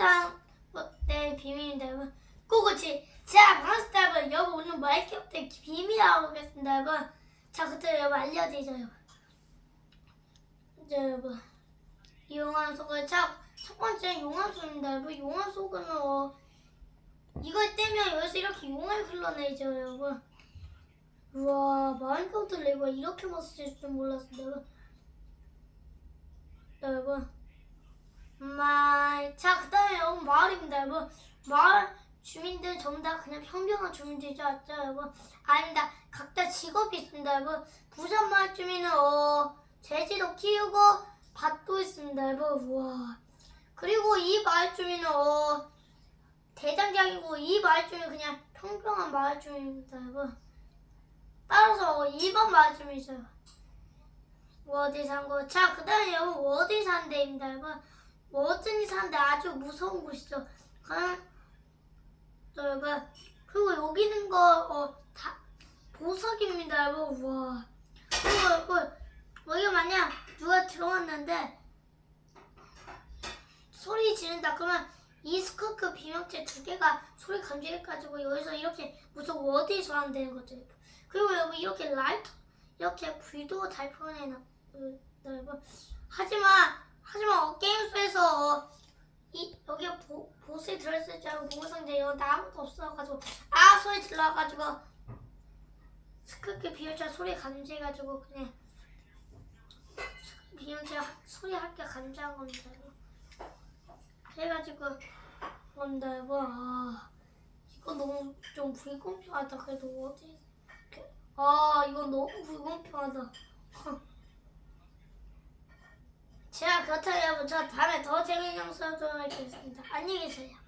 어디상 내 비밀인데 여러분 꼬그치? 자 반갑습니다 여러분 여러분 오늘 마이크부터 비밀하고 오겠습니다 여러분. 자 그때 여러분 알려드리죠 여러분. 이제 여러분 용암 속을 첫, 첫 번째 용암 속입니다 여러분. 용암 속은 어 이걸 떼면 여기서 이렇게 용암이 흘러내죠 여러분. 우와 마인크래프트 레고가 이렇게 멋있을 줄 몰랐습니다 여러분 마이 자 그다음에 여러분 마을입니다 여러분 마을 주민들 전부 다 그냥 평범한 주민들이죠 맞죠 여러분 아닙니다. 각자 직업이 있습니다 여러분 부산 마을 주민은 어 돼지도 키우고 밭도 있습니다 여러분 우와. 그리고 이 마을 주민은 어 대장장이고 이 마을 주민은 그냥 평평한 마을 주민입니다 여러분 따라서 어, 2번 마을 주민이죠. 워디 산거? 자 그 다음에 여러분 워디 산대입니다 여러분 워든이 사는데? 아주 무서운 곳이죠. 여러분 그리고 여기 있는 거다 보석입니다, 여러분. 와. 그리고 여러분 여기 만약 누가 들어왔는데 소리 지른다 그러면 이 스커크 비명체 두 개가 소리 감지해가지고 여기서 이렇게 무슨 워드에서 하면 되는 거죠. 그리고 여기 이렇게 라이터 이렇게 불도 잘 표현해놔. 여러분 하지만 하지만 어, 게임소에서 어, 이 여기 보, 보스에 들어있을 줄 알고 보상자 이거 아무것도 없어가지고 아 소리 질러가지고 스크게 비열차 소리 감지해가지고 그냥 비열차 소리 할게 감지한 겁니다. 이거. 그래가지고 뭔데 뭐 아, 이거 너무 좀 불공평하다. 그래도 어디 아 이건 너무 불공평하다. 자 그렇다면 저 다음에 더 재밌는 영상으로 돌아오겠습니다. 안녕히 계세요.